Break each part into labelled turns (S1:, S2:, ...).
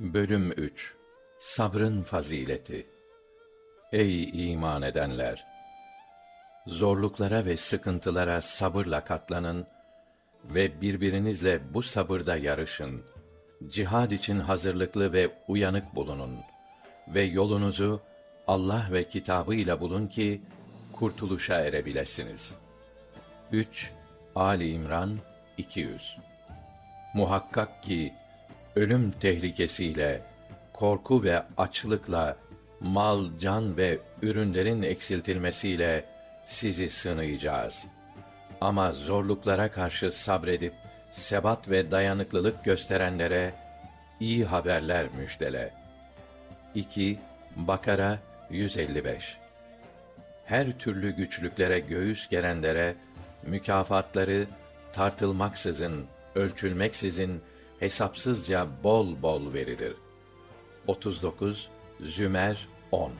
S1: Bölüm 3 Sabrın fazileti Ey iman edenler! Zorluklara ve sıkıntılara sabırla katlanın ve birbirinizle bu sabırda yarışın. Cihad için hazırlıklı ve uyanık bulunun ve yolunuzu Allah ve kitabıyla bulun ki kurtuluşa erebilesiniz. 3 Ali İmran 200 Muhakkak ki ölüm tehlikesiyle, korku ve açlıkla, mal, can ve ürünlerin eksiltilmesiyle sizi sınayacağız. Ama zorluklara karşı sabredip sebat ve dayanıklılık gösterenlere iyi haberler müjdele. 2 Bakara 155 Her türlü güçlüklere göğüs gerenlere mükafatları tartılmaksızın, ölçülmeksizin hesapsızca bol bol verilir. 39 Zümer 10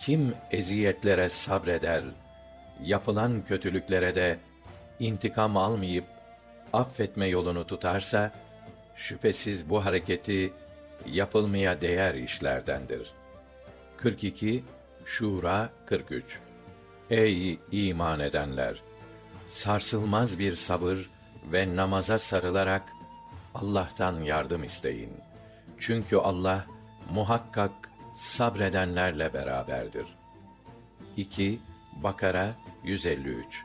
S1: Kim eziyetlere sabreder, yapılan kötülüklere de intikam almayıp affetme yolunu tutarsa şüphesiz bu hareketi yapılmaya değer işlerdendir. 42 Şura 43 Ey iman edenler! Sarsılmaz bir sabır ve namaza sarılarak Allah'tan yardım isteyin. Çünkü Allah muhakkak sabredenlerle beraberdir. 2 Bakara 153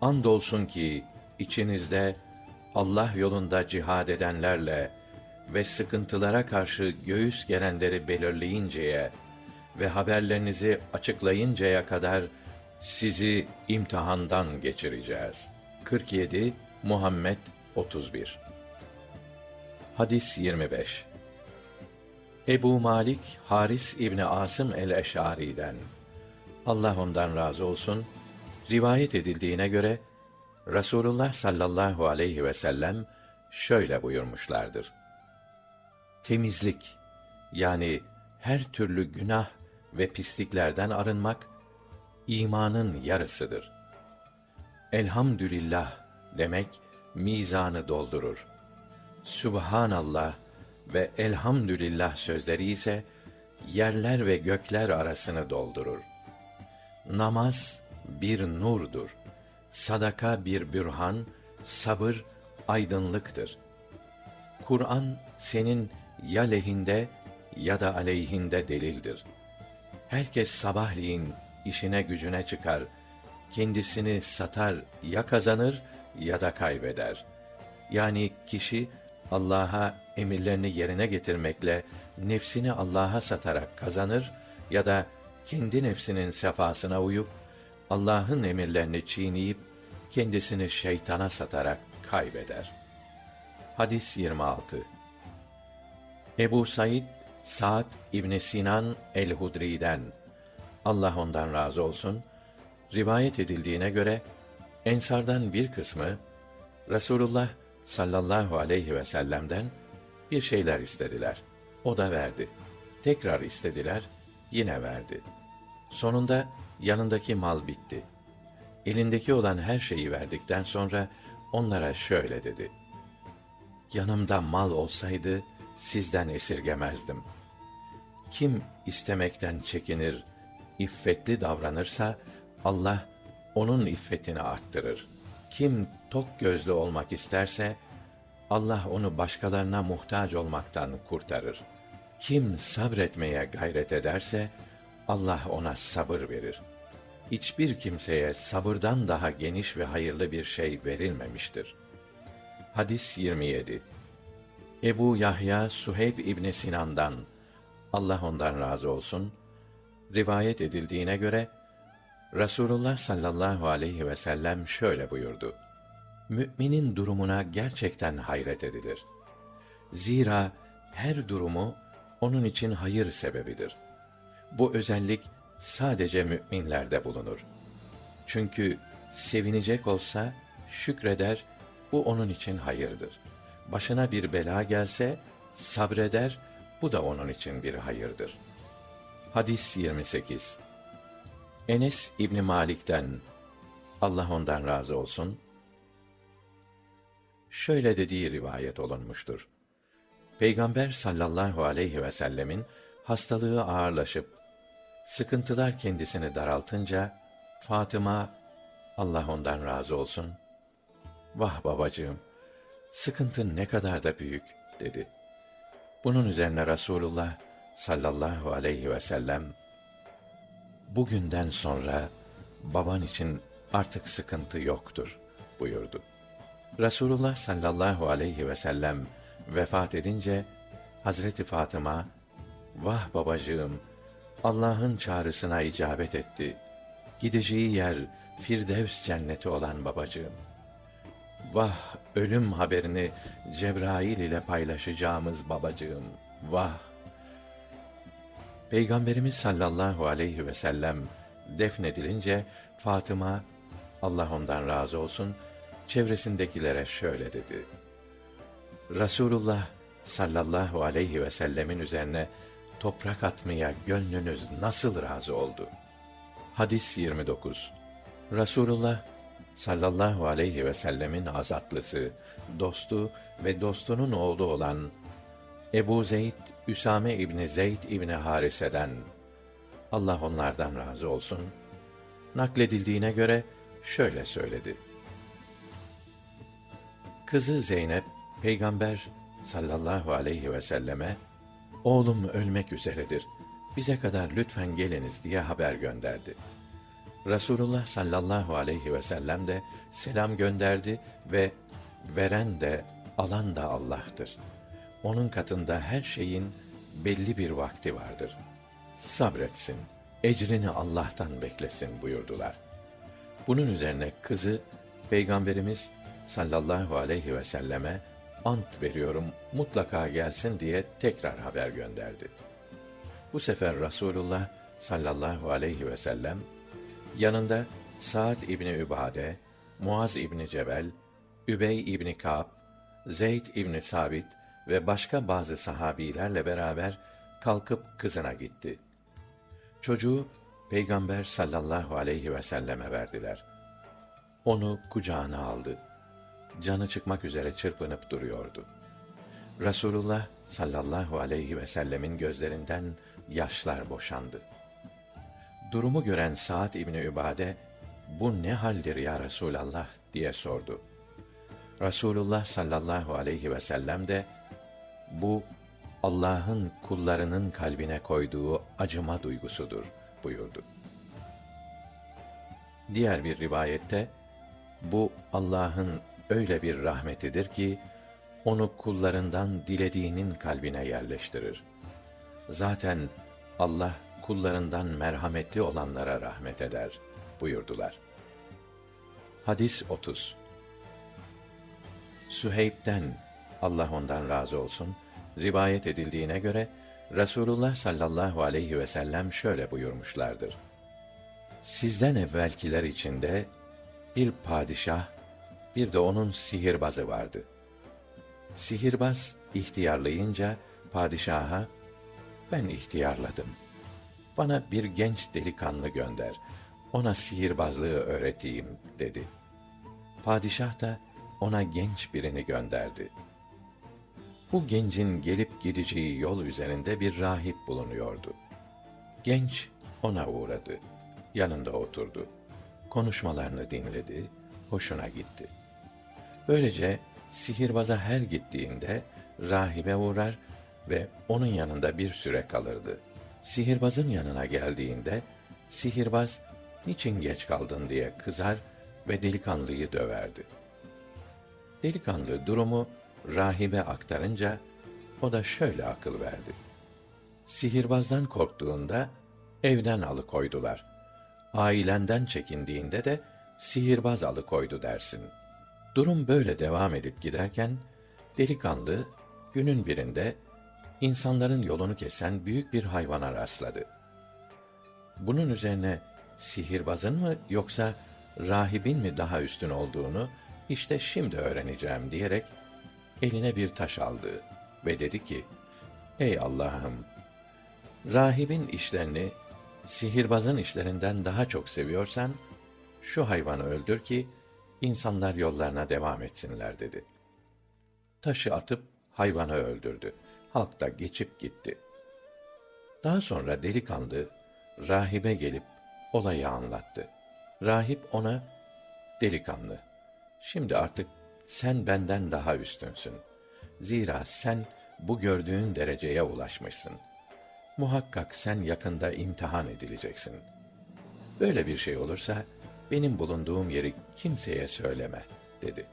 S1: Andolsun ki içinizde Allah yolunda cihad edenlerle ve sıkıntılara karşı göğüs gerenleri belirleyinceye ve haberlerinizi açıklayıncaya kadar sizi imtihandan geçireceğiz. 47 Muhammed 31 Hadis 25 Ebu Malik Haris İbni Asım el-Eş'ari'den Allah ondan razı olsun rivayet edildiğine göre Rasulullah sallallahu aleyhi ve sellem şöyle buyurmuşlardır. Temizlik yani her türlü günah ve pisliklerden arınmak imanın yarısıdır. Elhamdülillah demek mizanı doldurur. Subhanallah ve elhamdülillah sözleri ise yerler ve gökler arasını doldurur. Namaz bir nurdur. Sadaka bir bürhan, sabır aydınlıktır. Kur'an senin ya lehinde ya da aleyhinde delildir. Herkes sabahleyin işine gücüne çıkar, kendisini satar ya kazanır ya da kaybeder. Yani kişi Allah'a emirlerini yerine getirmekle nefsini Allah'a satarak kazanır ya da kendi nefsinin sefasına uyup Allah'ın emirlerini çiğneyip kendisini şeytana satarak kaybeder. Hadis 26. Ebu Said Sa'd İbn Sinan el-Hudri'den Allah ondan razı olsun rivayet edildiğine göre ensardan bir kısmı Resulullah sallallahu aleyhi ve sellem'den bir şeyler istediler. O da verdi. Tekrar istediler, yine verdi. Sonunda yanındaki mal bitti. Elindeki olan her şeyi verdikten sonra onlara şöyle dedi: Yanımda mal olsaydı sizden esirgemezdim. Kim istemekten çekinir, iffetli davranırsa Allah onun iffetini arttırır. Kim tok gözlü olmak isterse Allah onu başkalarına muhtaç olmaktan kurtarır. Kim sabretmeye gayret ederse Allah ona sabır verir. Hiçbir kimseye sabırdan daha geniş ve hayırlı bir şey verilmemiştir. Hadis 27. Ebu Yahya Suheyb İbn Sinan'dan Allah ondan razı olsun rivayet edildiğine göre Rasulullah sallallahu aleyhi ve sellem şöyle buyurdu: Müminin durumuna gerçekten hayret edilir. Zira her durumu onun için hayır sebebidir. Bu özellik sadece müminlerde bulunur. Çünkü sevinecek olsa şükreder, bu onun için hayırdır. Başına bir bela gelse sabreder, bu da onun için bir hayırdır. Hadis 28 Enes İbni Malik'ten Allah ondan razı olsun şöyle dediği rivayet olunmuştur. Peygamber sallallahu aleyhi ve sellemin hastalığı ağırlaşıp sıkıntılar kendisini daraltınca Fatıma Allah ondan razı olsun. Vah babacığım, sıkıntın ne kadar da büyük dedi. Bunun üzerine Rasulullah sallallahu aleyhi ve sellem bugünden sonra baban için artık sıkıntı yoktur buyurdu. Rasulullah sallallahu aleyhi ve sellem vefat edince Hazreti Fatıma vah babacığım Allah'ın çağrısına icabet etti. Gideceği yer Firdevs cenneti olan babacığım. Vah ölüm haberini Cebrail ile paylaşacağımız babacığım. Vah Peygamberimiz sallallahu aleyhi ve sellem defnedilince Fatıma Allah ondan razı olsun çevresindekilere şöyle dedi. Rasulullah sallallahu aleyhi ve sellemin üzerine toprak atmaya gönlünüz nasıl razı oldu? Hadis 29. Rasulullah sallallahu aleyhi ve sellemin azatlısı, dostu ve dostunun oğlu olan Ebu Zeyd Üsame İbni Zeyd İbni Harise'den Allah onlardan razı olsun nakledildiğine göre şöyle söyledi. Kızı Zeynep peygamber sallallahu aleyhi ve selleme oğlum ölmek üzeredir. Bize kadar lütfen geliniz diye haber gönderdi. Resulullah sallallahu aleyhi ve sellem de selam gönderdi ve veren de alan da Allah'tır. Onun katında her şeyin belli bir vakti vardır. Sabretsin, ecrini Allah'tan beklesin buyurdular. Bunun üzerine kızı Peygamberimiz sallallahu aleyhi ve selleme ant veriyorum mutlaka gelsin diye tekrar haber gönderdi. Bu sefer Rasulullah sallallahu aleyhi ve sellem yanında Sa'd İbni Übade, Muaz İbni Cebel, Übey İbni Ka'b, Zeyd İbni Sabit ve başka bazı sahabilerle beraber kalkıp kızına gitti. Çocuğu Peygamber sallallahu aleyhi ve selleme verdiler. Onu kucağına aldı. Canı çıkmak üzere çırpınıp duruyordu. Rasulullah sallallahu aleyhi ve sellemin gözlerinden yaşlar boşandı. Durumu gören Sa'd İbni Übade, bu ne haldir ya Resulallah diye sordu. Rasulullah sallallahu aleyhi ve sellem de, bu Allah'ın kullarının kalbine koyduğu acıma duygusudur buyurdu. Diğer bir rivayette, bu Allah'ın öyle bir rahmetidir ki, onu kullarından dilediğinin kalbine yerleştirir. Zaten Allah kullarından merhametli olanlara rahmet eder buyurdular. Hadis 30 Süheyb'den Allah ondan razı olsun rivayet edildiğine göre Rasulullah sallallahu aleyhi ve sellem şöyle buyurmuşlardır. Sizden evvelkiler içinde bir padişah, bir de onun sihirbazı vardı. Sihirbaz ihtiyarlayınca padişaha ben ihtiyarladım. Bana bir genç delikanlı gönder. Ona sihirbazlığı öğreteyim dedi. Padişah da ona genç birini gönderdi. Bu gencin gelip gideceği yol üzerinde bir rahip bulunuyordu. Genç ona uğradı. Yanında oturdu. Konuşmalarını dinledi, hoşuna gitti. Böylece sihirbaza her gittiğinde rahibe uğrar ve onun yanında bir süre kalırdı. Sihirbazın yanına geldiğinde sihirbaz niçin geç kaldın diye kızar ve delikanlıyı döverdi. Delikanlı durumu rahibe aktarınca o da şöyle akıl verdi. Sihirbazdan korktuğunda evden alıkoydular. Ailenden çekindiğinde de sihirbaz alıkoydu dersin. Durum böyle devam edip giderken delikanlı günün birinde insanların yolunu kesen büyük bir hayvana rastladı. Bunun üzerine sihirbazın mı yoksa rahibin mi daha üstün olduğunu işte şimdi öğreneceğim diyerek eline bir taş aldı ve dedi ki: Ey Allah'ım! Rahibin işlerini sihirbazın işlerinden daha çok seviyorsan şu hayvanı öldür ki insanlar yollarına devam etsinler dedi. Taşı atıp hayvanı öldürdü. Halk da geçip gitti. Daha sonra delikanlı rahibe gelip olayı anlattı. Rahip ona delikanlı şimdi artık sen benden daha üstünsün. Zira sen bu gördüğün dereceye ulaşmışsın. Muhakkak sen yakında imtihan edileceksin. Böyle bir şey olursa benim bulunduğum yeri kimseye söyleme dedi.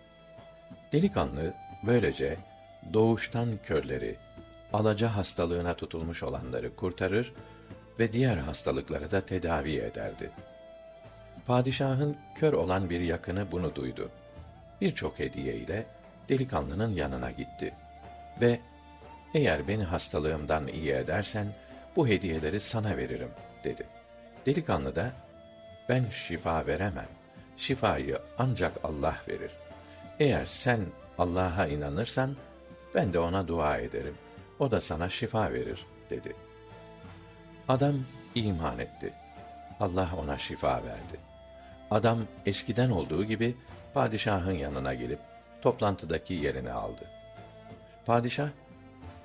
S1: Delikanlı böylece doğuştan körleri, alaca hastalığına tutulmuş olanları kurtarır ve diğer hastalıkları da tedavi ederdi. Padişahın kör olan bir yakını bunu duydu. Birçok hediye ile delikanlının yanına gitti ve eğer beni hastalığımdan iyi edersen bu hediyeleri sana veririm dedi. Delikanlı da ben şifa veremem. Şifayı ancak Allah verir. Eğer sen Allah'a inanırsan ben de ona dua ederim. O da sana şifa verir dedi. Adam iman etti. Allah ona şifa verdi. Adam eskiden olduğu gibi padişahın yanına gelip toplantıdaki yerini aldı. Padişah,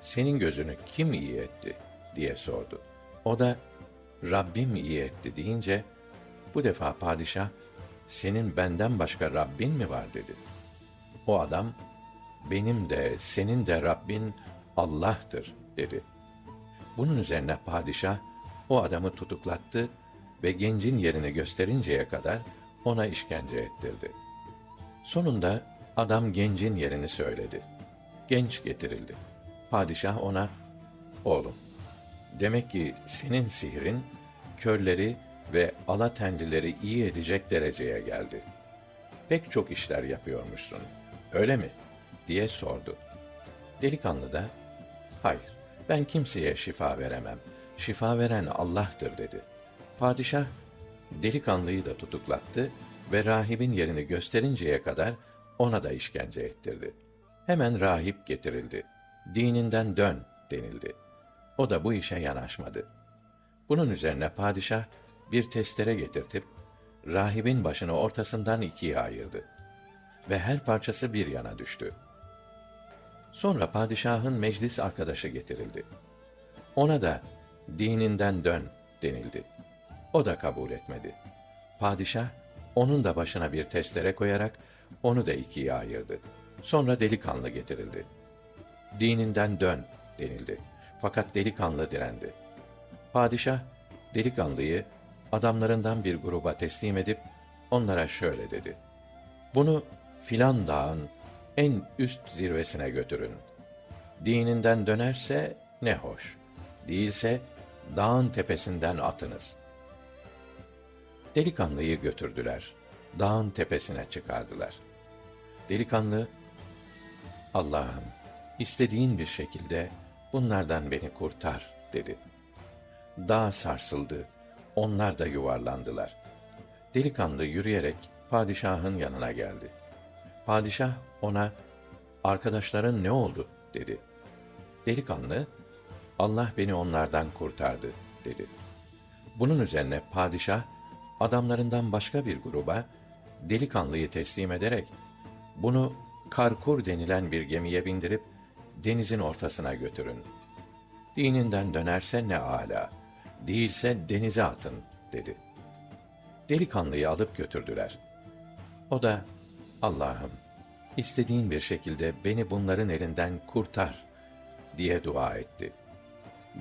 S1: senin gözünü kim iyi etti diye sordu. O da Rabbim iyi etti deyince bu defa padişah senin benden başka Rabbin mi var dedi. O adam benim de senin de Rabbin Allah'tır dedi. Bunun üzerine padişah o adamı tutuklattı ve gencin yerini gösterinceye kadar ona işkence ettirdi. Sonunda adam gencin yerini söyledi. Genç getirildi. Padişah ona, oğlum, demek ki senin sihrin, körleri ve alatendileri iyi edecek dereceye geldi. Pek çok işler yapıyormuşsun, öyle mi? diye sordu. Delikanlı da, hayır, ben kimseye şifa veremem. Şifa veren Allah'tır dedi. Padişah, delikanlıyı da tutuklattı ve rahibin yerini gösterinceye kadar ona da işkence ettirdi. Hemen rahip getirildi. Dininden dön denildi. O da bu işe yanaşmadı. Bunun üzerine padişah bir testere getirtip rahibin başını ortasından ikiye ayırdı ve her parçası bir yana düştü. Sonra padişahın meclis arkadaşı getirildi. Ona da dininden dön denildi. O da kabul etmedi. Padişah onun da başına bir testere koyarak onu da ikiye ayırdı. Sonra delikanlı getirildi. Dininden dön denildi. Fakat delikanlı direndi. Padişah delikanlıyı adamlarından bir gruba teslim edip onlara şöyle dedi. Bunu filan dağın en üst zirvesine götürün. Dininden dönerse ne hoş. Değilse dağın tepesinden atınız. Delikanlıyı götürdüler. Dağın tepesine çıkardılar. Delikanlı, Allah'ım, istediğin bir şekilde bunlardan beni kurtar, dedi. Dağ sarsıldı, onlar da yuvarlandılar. Delikanlı yürüyerek padişahın yanına geldi. Padişah ona, arkadaşların ne oldu, dedi. Delikanlı, Allah beni onlardan kurtardı, dedi. Bunun üzerine padişah, adamlarından başka bir gruba, delikanlıyı teslim ederek, bunu Karkur denilen bir gemiye bindirip, denizin ortasına götürün. Dininden dönerse ne âlâ, değilse denize atın, dedi. Delikanlıyı alıp götürdüler. O da, Allah'ım, istediğin bir şekilde beni bunların elinden kurtar, diye dua etti.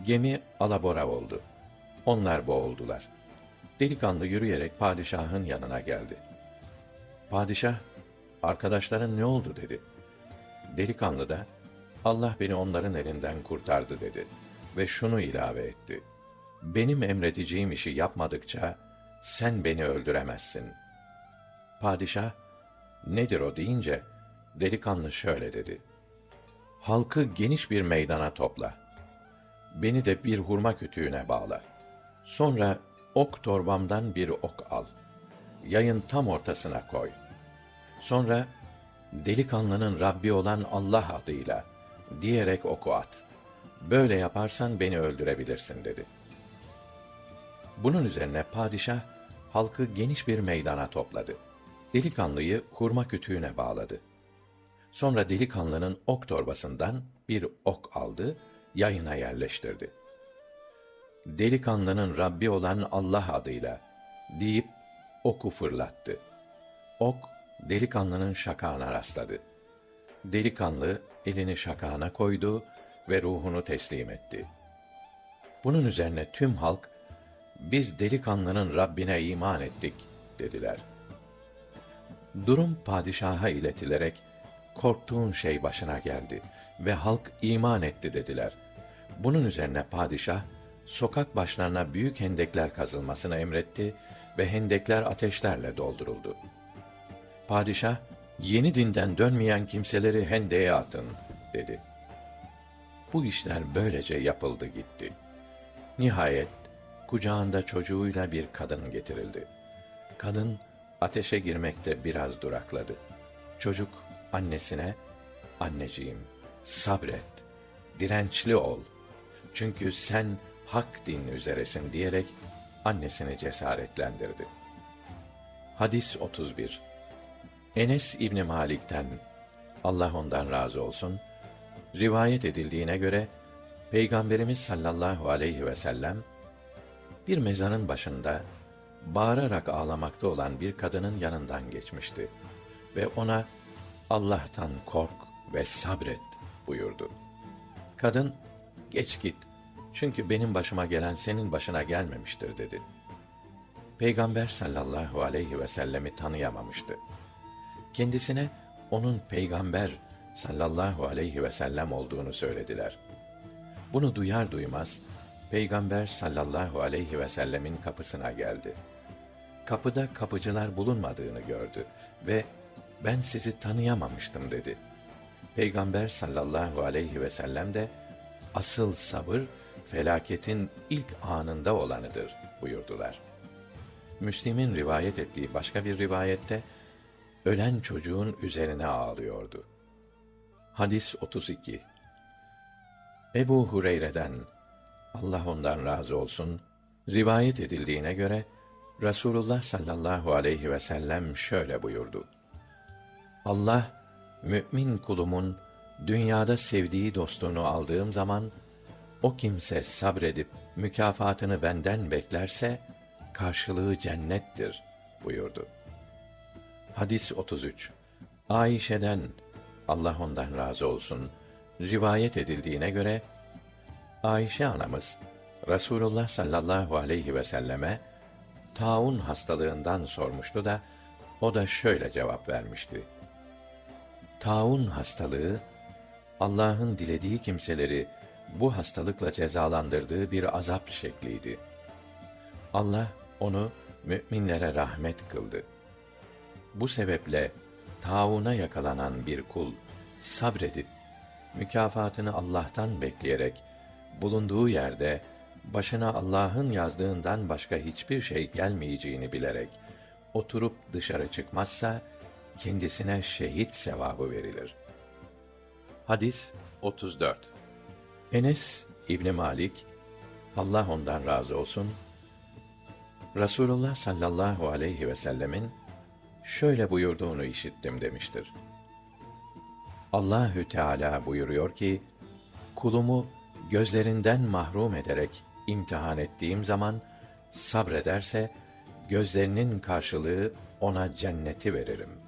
S1: Gemi alabora oldu. Onlar boğuldular. Delikanlı yürüyerek padişahın yanına geldi. Padişah, arkadaşların ne oldu dedi. Delikanlı da, Allah beni onların elinden kurtardı dedi. Ve şunu ilave etti. Benim emredeceğim işi yapmadıkça, sen beni öldüremezsin. Padişah, nedir o deyince, delikanlı şöyle dedi. Halkı geniş bir meydana topla. Beni de bir hurma kütüğüne bağla. Sonra ok torbamdan bir ok al. Yayın tam ortasına koy. Sonra delikanlının Rabbi olan Allah adıyla diyerek oku at. Böyle yaparsan beni öldürebilirsin dedi. Bunun üzerine padişah halkı geniş bir meydana topladı. Delikanlıyı hurma kütüğüne bağladı. Sonra delikanlının ok torbasından bir ok aldı, yayına yerleştirdi. Delikanlının Rabbi olan Allah adıyla deyip oku fırlattı. Ok delikanlının şakağına rastladı. Delikanlı elini şakağına koydu ve ruhunu teslim etti. Bunun üzerine tüm halk biz delikanlının Rabbine iman ettik dediler. Durum padişaha iletilerek korktuğun şey başına geldi ve halk iman etti dediler. Bunun üzerine padişah sokak başlarına büyük hendekler kazılmasını emretti ve hendekler ateşlerle dolduruldu. Padişah yeni dinden dönmeyen kimseleri hendeğe atın dedi. Bu işler böylece yapıldı gitti. Nihayet kucağında çocuğuyla bir kadın getirildi. Kadın ateşe girmekte biraz durakladı. Çocuk annesine, anneciğim sabret, dirençli ol. Çünkü sen hak din üzeresin diyerek annesini cesaretlendirdi. Hadis 31 Enes İbni Malik'ten, Allah ondan razı olsun, rivayet edildiğine göre, Peygamberimiz sallallahu aleyhi ve sellem, bir mezarın başında, bağırarak ağlamakta olan bir kadının yanından geçmişti ve ona Allah'tan kork ve sabret buyurdu. Kadın, geç git, çünkü benim başıma gelen senin başına gelmemiştir dedi. Peygamber sallallahu aleyhi ve sellemi tanıyamamıştı. Kendisine onun peygamber sallallahu aleyhi ve sellem olduğunu söylediler. Bunu duyar duymaz peygamber sallallahu aleyhi ve sellemin kapısına geldi. Kapıda kapıcılar bulunmadığını gördü ve ben sizi tanıyamamıştım dedi. Peygamber sallallahu aleyhi ve sellem de asıl sabır felaketin ilk anında olanıdır buyurdular. Müslim'in rivayet ettiği başka bir rivayette ölen çocuğun üzerine ağlıyordu. Hadis 32 Ebu Hureyre'den Allah ondan razı olsun rivayet edildiğine göre Rasulullah sallallahu aleyhi ve sellem şöyle buyurdu. Allah mümin kulumun dünyada sevdiği dostunu aldığım zaman o kimse sabredip mükafatını benden beklerse karşılığı cennettir buyurdu. Hadis 33. Ayşe'den Allah ondan razı olsun rivayet edildiğine göre Ayşe anamız Rasulullah sallallahu aleyhi ve selleme taun hastalığından sormuştu da o da şöyle cevap vermişti. Taun hastalığı Allah'ın dilediği kimseleri bu hastalıkla cezalandırdığı bir azap şekliydi. Allah onu müminlere rahmet kıldı. Bu sebeple tauna yakalanan bir kul sabredip mükafatını Allah'tan bekleyerek bulunduğu yerde başına Allah'ın yazdığından başka hiçbir şey gelmeyeceğini bilerek oturup dışarı çıkmazsa kendisine şehit sevabı verilir. Hadis 34. Enes İbn Malik Allah ondan razı olsun Rasulullah sallallahu aleyhi ve sellemin şöyle buyurduğunu işittim demiştir. Allahü Teala buyuruyor ki kulumu gözlerinden mahrum ederek imtihan ettiğim zaman sabrederse gözlerinin karşılığı ona cenneti veririm.''